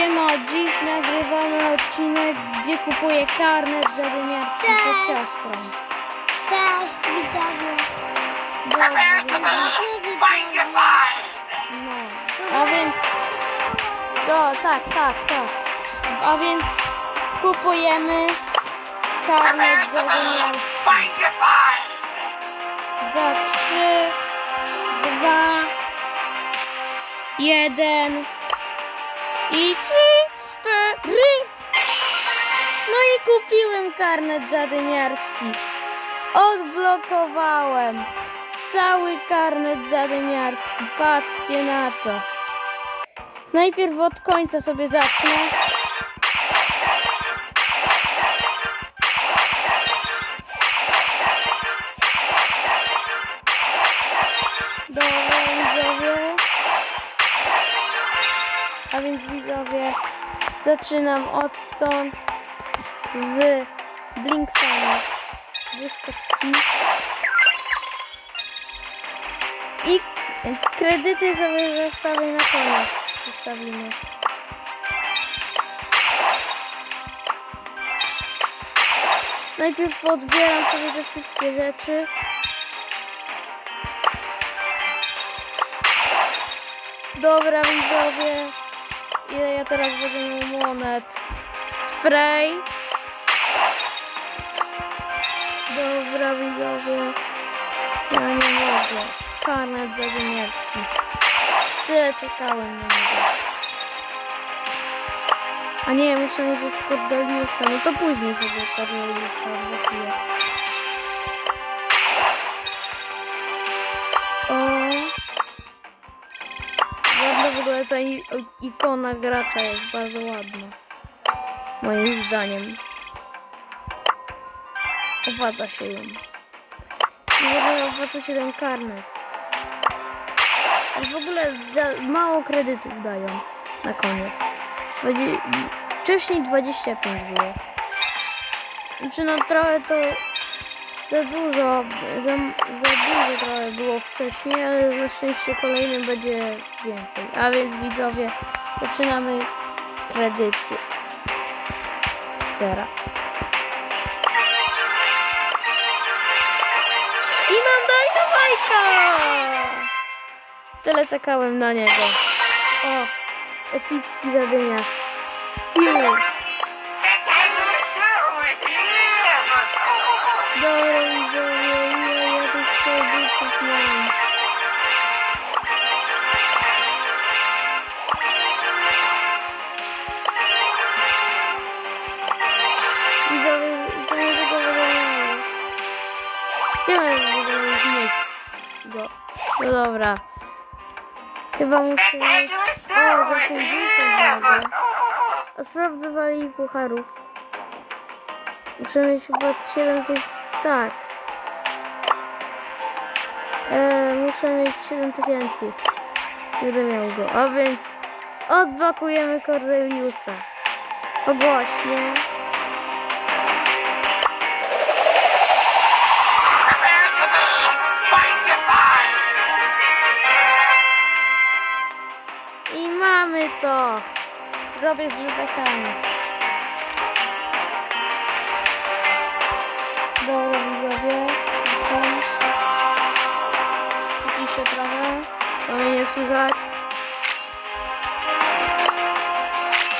Siema, dziś nagrywamy odcinek, gdzie kupuję karnet zadymiarski Cześć. pod siostrą. Cześć widzowie. Dobra, widzowie. no. A więc, to, tak, tak, tak. A więc kupujemy karnet zadymiarski za 3, 2, 1 i 3, 4. No i kupiłem karnet zadymiarski. Odblokowałem cały karnet zadymiarski. Patrzcie na to. Najpierw od końca sobie zacznę. Widzowie, zaczynam odtąd z. Błyskotki. I kredyty sobie zostawię na koniec. Zostawimy. Najpierw odbieram sobie te wszystkie rzeczy. Dobra widzowie, ile ja teraz będę miał monet? Spray. Dobra widzowie, ja nie mogę. Karnet zadymiarski. Tyle czekałem na niego. A nie, muszę najpierw Cordeliusa, no to później sobie Cordeliusa odblokuję. O. I- o- ikona gracza jest bardzo ładna. Moim zdaniem. Opłaca się ją. I ogóle opłaca się ten karnet. Ale w ogóle za mało kredytów dają na koniec. Wcześniej 25 było. Znaczy no trochę to za dużo, za, za dużo trochę było wcześniej, ale na szczęście kolejnym będzie więcej. A więc widzowie, zaczynamy kredyty. Teraz. I mam Dynamite'a! Tyle czekałem na niego. O, epicki zadymiarz. Steel. Dobra, widzowie, nie, ja to chcę wypić miałem. Widzowie, to nie No dobra. Chyba muszę... O, za tym rzutem Sprawdzowali pucharów. Muszę mieć chyba 7 tysięcy. Tak. E, muszę mieć 7 tysięcy. Będę miał go. A więc odblokujemy Cordeliusa. Ogłośnie. I mamy to. Zrobię z rzutakami. Dobra widzowie, widzicie się trochę, to mnie nie słychać.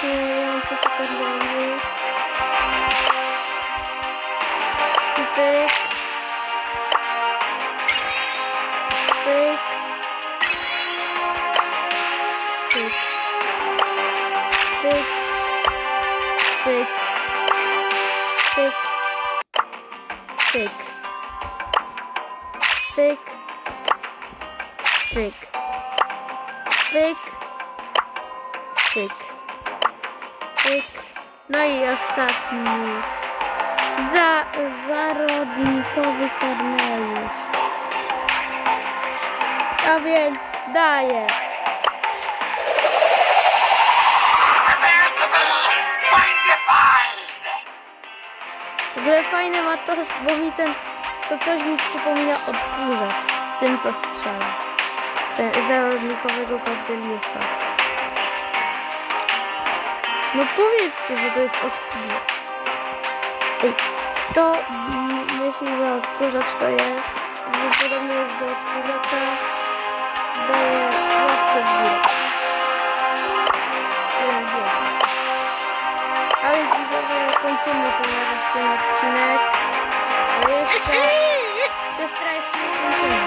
Nie, ja mam coś takiego. No i ostatni. Za, zarodnikowy Korneliusz. A więc daję. W ogóle fajne ma to, bo mi ten, to coś mi przypomina odkurzacz. Tym, co strzela. Ten zarodnikowego Cordeliusa. No powiedzcie, że to jest odkurzacz. Kto mm, myśli, że odkurzacz to jest, że podobny jest do odkurzacza, daje łapkę w górę. Ja wiem. A więc widzowie, kończymy ten teraz ten odcinek. A jeszcze... Też teraz nie kończymy.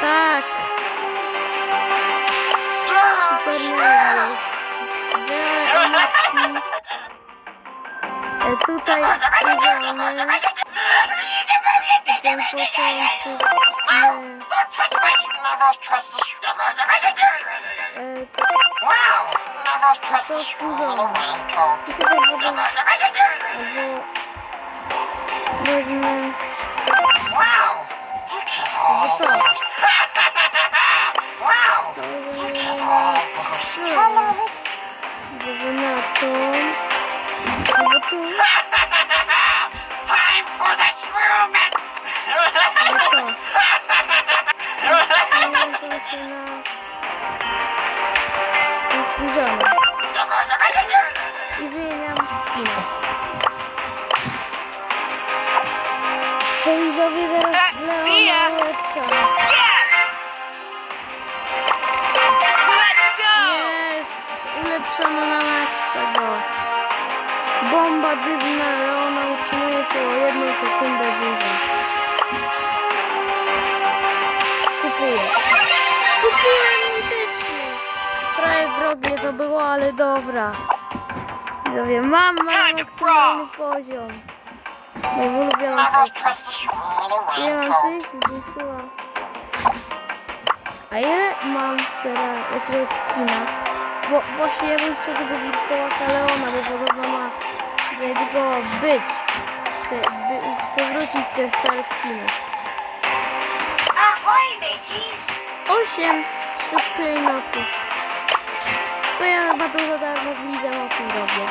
Tak. Tutaj używamy ten początek. E, to wkurzone. I sobie potem albo wezmę albo to. To wezmę żeby na to. Albo tu. Albo to. I zobaczę na... Wkurzone. I zmieniam skinę. To widzowie Bomba dywna Leona utrzymuje się o jedną sekundę dłużej. Kupuję. Kupiłem mitycznie. Trochę drogie to było, ale dobra. Widzowie, mam, mam Time to maksymalny poziom. Moją ulubioną postać. Ile mam tych? Zwiększyła. A ile mam teraz jakiegoś skina? Bo właśnie ja bym chciał tego wilkołaka Leona, bo podobno ma za niedługo być. Te, by, powrócić te stare skiny. Ahoy, mateys! Osiem sztuk klejnotów. To ja chyba to za darmo w lidze mocy zrobię.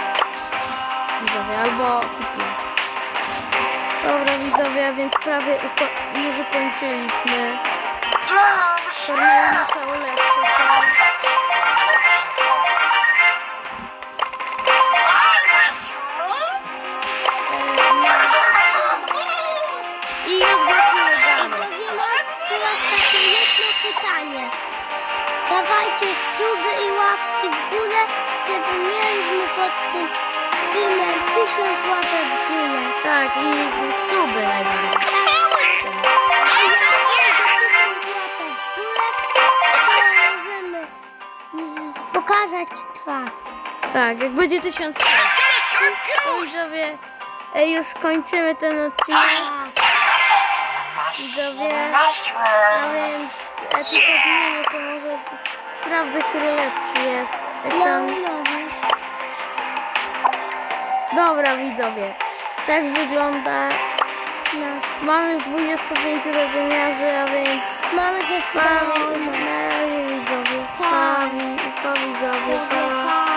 Widzowie, albo kupię. Dobra widzowie, a więc prawie już ukończyliśmy. Korneliusa ulepszę Dawajcie suby i łapki w górę, żeby mieliśmy pod tym filmem tysiąc łapek w górę. Tak, i suby najbardziej. A jak będzie tysiąc łapek w górę, to możemy z- pokazać twarz. Tak, jak będzie tysiąc to widzowie, już kończymy ten odcinek. A, Widzowie, a więc e, tylko zmienię to może sprawdzę, który lepszy jest. Jak tam... Dobra widzowie, tak wygląda. Nas. Mamy już 25 zadymiarzy, a więc Mamy też Leona. na razie widzowie, Pa. pa widzowie, pa. pa.